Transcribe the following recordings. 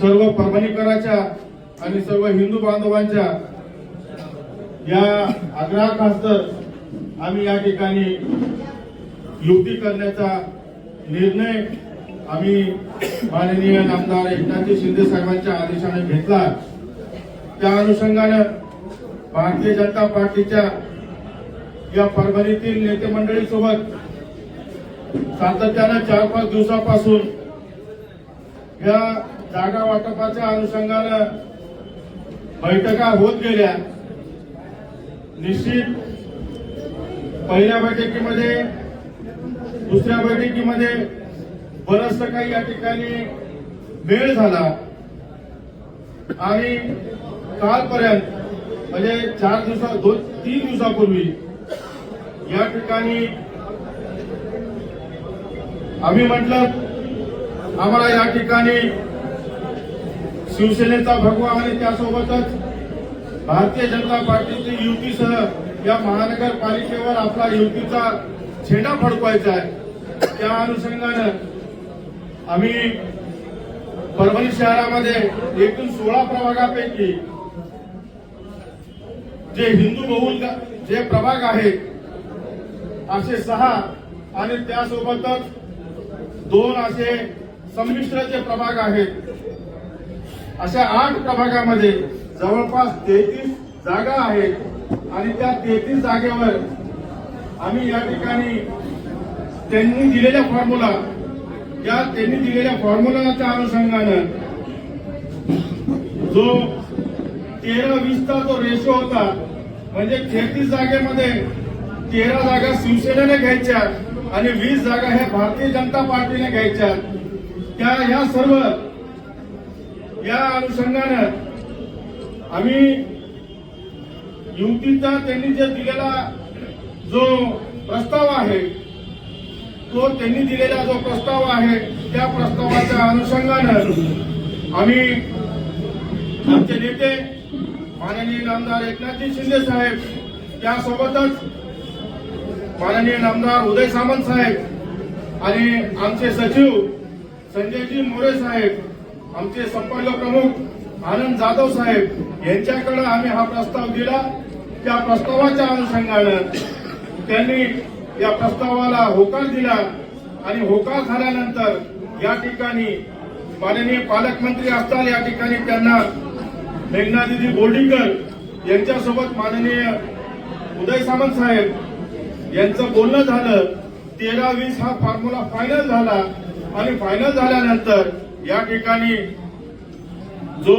सर्व परभणीकराच्या आणि सर्व हिंदू बांधवांच्या या आग्रहाखातर आम्ही या ठिकाणी युती करण्याचा निर्णय आम्ही माननीय आमदार एकनाथजी शिंदे साहेबांच्या आदेशाने घेतला. त्या अनुषंगानं भारतीय जनता पार्टीच्या या परभणीतील नेते मंडळीसोबत सातत्यानं चार पाच दिवसापासून या जागा वाटपाच्या अनुषंगानं बैठका होत गेल्या. निश्चित पहिल्या बैठकीमध्ये दुसऱ्या बैठकीमध्ये बरंचसं काही या ठिकाणी वेळ झाला. आणि कालपर्यंत म्हणजे चार दिवसा दोन तीन दिवसापूर्वी या ठिकाणी आम्ही म्हटलं आम्हाला या ठिकाणी शिवसेनेचा भगवा आणि त्यासोबतच भारतीय जनता पार्टीची युतीसह या महानगरपालिकेवर आपला युतीचा झेंडा फडकवायचा आहे. त्या अनुषंगानं आम्ही परभणी शहरामध्ये एकूण सोळा प्रभागापैकी जे हिंदू बहुल जे प्रभाग आहेत असे सहा आणि त्यासोबतच दोन असे संमिश्र जे प्रभाग आहेत अशा आठ प्रभागामध्ये जवळपास तेहतीस जागा आहेत. आणि त्या तेहतीस जागेवर आम्ही या ठिकाणी त्यांनी दिलेल्या फॉर्म्युला या त्यांनी दिलेल्या फॉर्म्युलाच्या अनुषंगानं जो तेरा वीसचा जो रेशो होता म्हणजे तेहतीस जागेमध्ये तेरा जागा शिवसेनेने घ्यायच्या आणि वीस जागा ह्या भारतीय जनता पार्टीने घ्यायच्या. त्या या सर्व या अनुषंगानं आम्ही युतीचा त्यांनी जे दिलेला जो प्रस्ताव आहे तो त्यांनी दिलेला जो प्रस्ताव आहे त्या प्रस्तावाच्या अनुषंगानं आम्ही आमचे नेते माननीय आमदार एकनाथजी शिंदे साहेब त्यासोबतच माननीय आमदार उदय सामंत साहेब आणि आमचे सचिव संजयजी मोरे साहेब आमचे संपर्क प्रमुख आनंद जाधव साहेब यांच्याकडे आम्ही हा प्रस्ताव दिला. त्या प्रस्तावाच्या अनुषंगानं त्यांनी या प्रस्तावाला होकार दिला आणि होकार झाल्यानंतर या ठिकाणी माननीय पालकमंत्री असताना या ठिकाणी त्यांना मेघनादिदी बोर्डीकर यांच्यासोबत माननीय उदय सामंत साहेब यांचं बोलणं झालं. तेरा वीस हा फॉर्म्युला फायनल झाला आणि फायनल झाल्यानंतर या ठिकाणी जो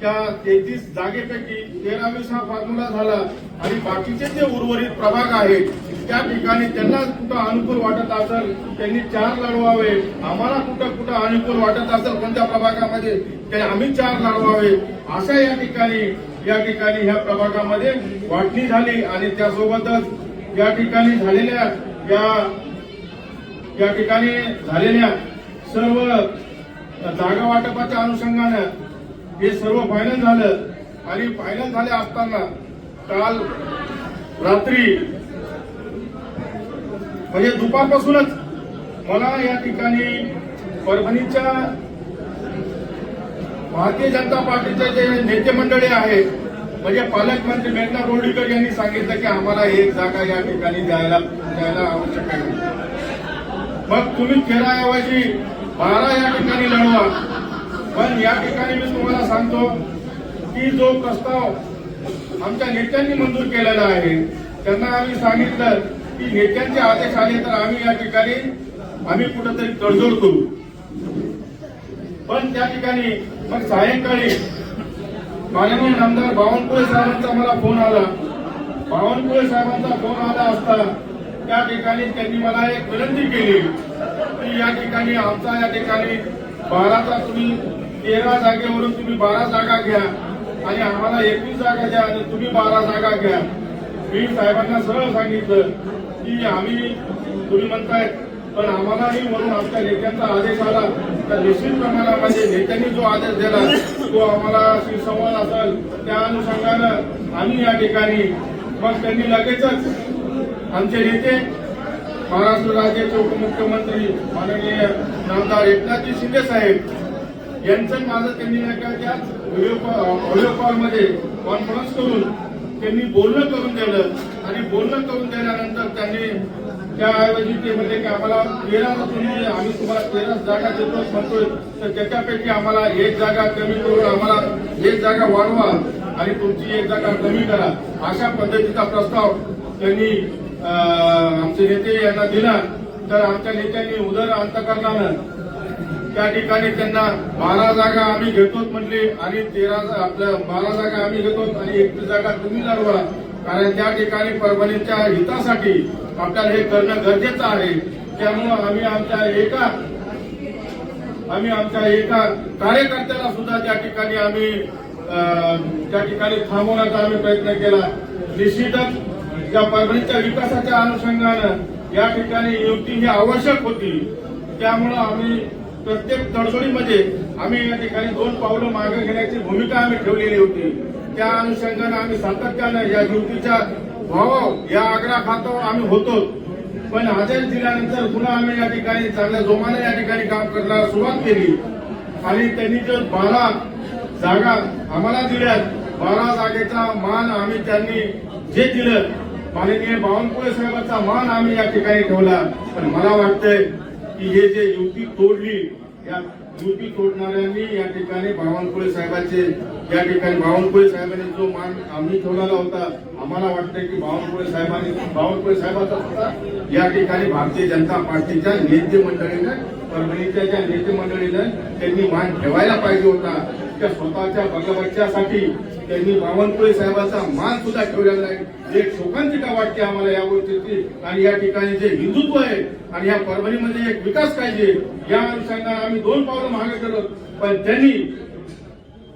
त्या तेहतीस जागेपैकी तेरावीस हा फॉर्म्युला झाला आणि बाकीचे जे उर्वरित प्रभाग आहेत त्या ठिकाणी त्यांना कुठं अनुकूल वाटत असेल त्यांनी चार लढवावे. आम्हाला कुठं कुठं अनुकूल वाटत असेल कोणत्या प्रभागामध्ये ते आम्ही चार लढवावे. अशा या ठिकाणी या ठिकाणी ह्या प्रभागामध्ये वाटणी झाली आणि त्यासोबतच या ठिकाणी झालेल्या या या ठिकाणी झालेल्या सर्व जागा वाटपाच्या अनुषंगानं हे सर्व फायनल झालं. आणि फायनल झाले असताना काल रात्री म्हणजे दुपारपासूनच मला या ठिकाणी परभणीच्या भारतीय जनता पार्टीचे जे नेते मंडळी आहेत म्हणजे पालकमंत्री मेघना बोर्डीकर यांनी सांगितलं की आम्हाला एक जागा या ठिकाणी द्यायला द्यायला आवश्यक आहे. मग तुम्ही खेळाऐवजी बारा या ठिकाणी लढवा. पण या ठिकाणी मी तुम्हाला सांगतो की जो प्रस्ताव आमच्या नेत्यांनी मंजूर केलेला आहे त्यांना आम्ही सांगितलं की नेत्यांचे आदेश आले तर आम्ही या ठिकाणी आम्ही कुठंतरी तडजोड करू. पण त्या ठिकाणी मग सायंकाळी माननीय आमदार बावनकुळे साहेबांचा मला फोन आला. बावनकुळे साहेबांचा फोन आला असता त्या ठिकाणी त्यांनी मला एक विनंती केली. की या ठिकाणी आमचा या ठिकाणी बाराचा तुम्ही तेरा जागेवरून तुम्ही बारा जागा घ्या आणि आम्हाला एकवीस जागा द्या आणि तुम्ही बारा जागा घ्या. मी साहेबांना सरळ सांगितलं की आम्ही तुम्ही म्हणताय पण आम्हालाही म्हणून आमच्या नेत्यांचा आदेश आला. तर निश्चित प्रमाणामध्ये नेत्यांनी जो आदेश दिला तो आम्हाला संवाद असेल. त्या अनुषंगानं आम्ही या ठिकाणी मग त्यांनी लगेचच आमचे नेते महाराष्ट्र राज्याचे उपमुख्यमंत्री माननीय नामदार एकनाथजी शिंदे साहेब यांचं माझं त्यांनी नाही त्याच व्हिडिओ कॉल कॉलमध्ये कॉन्फरन्स करून त्यांनी बोलणं करून दिलं. आणि बोलणं करून दिल्यानंतर त्यांनी त्याऐवजी ते म्हणले की आम्हाला तेरा तुम्ही आम्ही तुम्हाला तेरा जागा देतो म्हणतोय. तर त्याच्यापैकी आम्हाला एक जागा कमी करून आम्हाला एक जागा वाढवा आणि तुमची एक जागा कमी करा. अशा पद्धतीचा प्रस्ताव त्यांनी आमचे नेते यांना दिला तर आमच्या नेत्यांनी उदर अंतकरणानं त्या ठिकाणी त्यांना बारा जागा आम्ही घेतोच म्हटले आणि तेरा आपल्या बारा जागा आम्ही घेतो आणि एकवीस जागा तुम्ही लढवा. कारण त्या ठिकाणी परभणीच्या हितासाठी आपल्याला हे करणं गरजेचं आहे. त्यामुळं आम्ही आमच्या एका आम्ही आमच्या एका कार्यकर्त्याला सुद्धा त्या ठिकाणी आम्ही त्या ठिकाणी थांबवण्याचा आम्ही प्रयत्न केला. निश्चितच या परभणीच्या विकासाच्या अनुषंगानं या ठिकाणी युती ही आवश्यक होती. त्यामुळं आम्ही प्रत्येक तडजोडीमध्ये आम्ही या ठिकाणी दोन पावलं मागे घेण्याची भूमिका आम्ही ठेवलेली होती. त्या अनुषंगानं आम्ही सातत्यानं या युतीच्या भाव या आग्रा खातावर आम्ही होतो. पण आदेश दिल्यानंतर पुन्हा आम्ही या ठिकाणी चांगल्या जोमाने या ठिकाणी काम करायला सुरुवात केली. आणि त्यांनी जर बारा जागा आम्हाला दिल्यात बारा जागेचा मान आम्ही त्यांनी जे दिलं माननीय बावनकुळे साहेबांचा मान आम्ही या ठिकाणी ठेवला. पण मला वाटतंय की हे जे युती तोडली या युती तोडणाऱ्यांनी या ठिकाणी बावनकुळे साहेबांचे या ठिकाणी बावनकुळे साहेबांनी जो मान आम्ही ठेवलेला होता आम्हाला वाटतंय की बावनकुळे साहेबांनी बावनकुळे साहेबांचा सुद्धा या ठिकाणी भारतीय जनता पार्टीच्या नेते मंडळीनं परभणीच्या ज्या नेते मंडळीनं त्यांनी मान ठेवायला पाहिजे होता. त्या स्वतःच्या भगवच्च्यासाठी त्यांनी बावनकुळे साहेबांचा मान सुद्धा ठेवलेला आहे एक शोकांतिका वाटते आम्हाला या गोष्टीची. आणि या ठिकाणी जे हिंदुत्व आहे आणि या परभणीमध्ये एक विकास पाहिजे या अनुषंगाने आम्ही दोन पावलं मागे केलं पण त्यांनी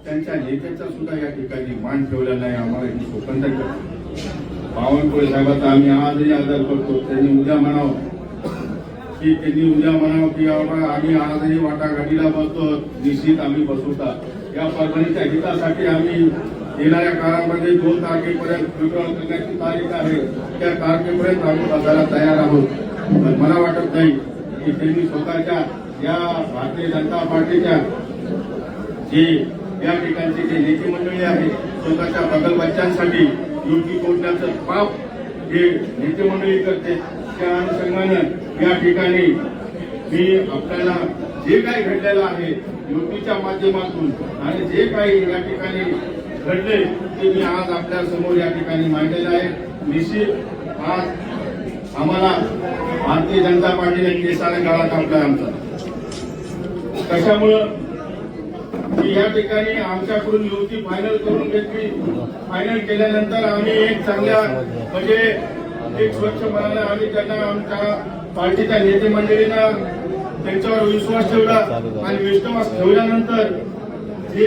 त्यांच्या नेत्याचा सुद्धा या ठिकाणी मान ठेवलेला नाही आम्हाला ही शोकांतिका बावनकुळे साहेबांचा आम्ही आजही आदर करतो. त्यांनी उद्या म्हणावं की त्यांनी उद्या म्हणावं की बाबा आम्ही आजही वाटाघाटीला बसतो निश्चित आम्ही बसवता या परभणीच्या हितासाठी आम्ही येणाऱ्या काळामध्ये दोन तारखेपर्यंत विड्रॉल करण्याची तारीख आहे. त्या तारखेपर्यंत आम्ही बसायला तयार आहोत. पण मला वाटत नाही की त्यांनी स्वतःच्या या भारतीय जनता पार्टीच्या जे या ठिकाणचे जे नेते मंडळी आहे स्वतःच्या बगल बच्चांसाठी युती तोडण्याचं पाप हे नेते मंडळी करते त्या अनुषंगानं या ठिकाणी मी आपल्याला जे काही घडलेलं आहे युतीच्या माध्यमातून आणि जे काही या ठिकाणी घडले ते मी आज आपल्यासमोर या ठिकाणी मांडलेलं आहे. निश्चित आज आम्हाला भारतीय जनता पार्टीने केसाने गाळा टाकलाय आमचा. कशामुळं? की या ठिकाणी आमच्याकडून युती फायनल करून घेतली. फायनल केल्यानंतर आम्ही एक चांगल्या म्हणजे एक स्वच्छ मनाला आम्ही त्यांना आमच्या पार्टीच्या नेते मंडळीनं त्यांच्यावर विश्वास ठेवला आणि विश्वास ठेवल्यानंतर जे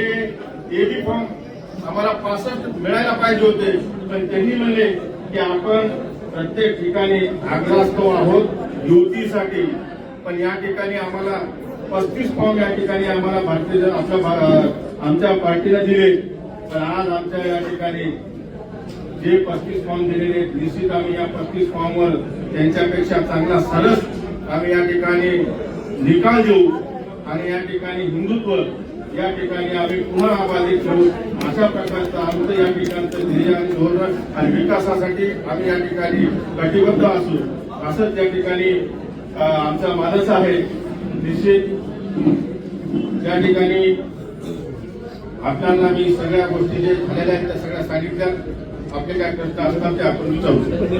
एबी फॉर्म आम्हाला पासष्ट मिळायला पाहिजे होते. पण त्यांनी म्हणले की आपण प्रत्येक ठिकाणी आग्रहास्तव आहोत युतीसाठी. पण या ठिकाणी आम्हाला पस्तीस फॉर्म या ठिकाणी आम्हाला भारतीय आमच्या आपल्या भा- आमच्या पार्टीला दिले. पण आज आमच्या या ठिकाणी जे पस्तीस फॉर्म दिलेले आहेत, निश्चित आम्ही या पस्तीस फॉर्मवर त्यांच्यापेक्षा चांगला सरस आम्ही या ठिकाणी निकाल देऊ. आणि या ठिकाणी हिंदुत्व या ठिकाणी आम्ही पुन्हा आबाधित करू अशा प्रकारचं आमचं या ठिकाणचं ध्येय आणि धोरण आणि विकासासाठी आम्ही या ठिकाणी कटिबद्ध असू. असंच या ठिकाणी आमचा मानस आहे. निश्चित त्या ठिकाणी आपल्याला मी सगळ्या गोष्टी जे झालेल्या आहेत त्या सगळ्या सांगितल्या. आपले काय प्रश्न असतात ते आपण विचारू.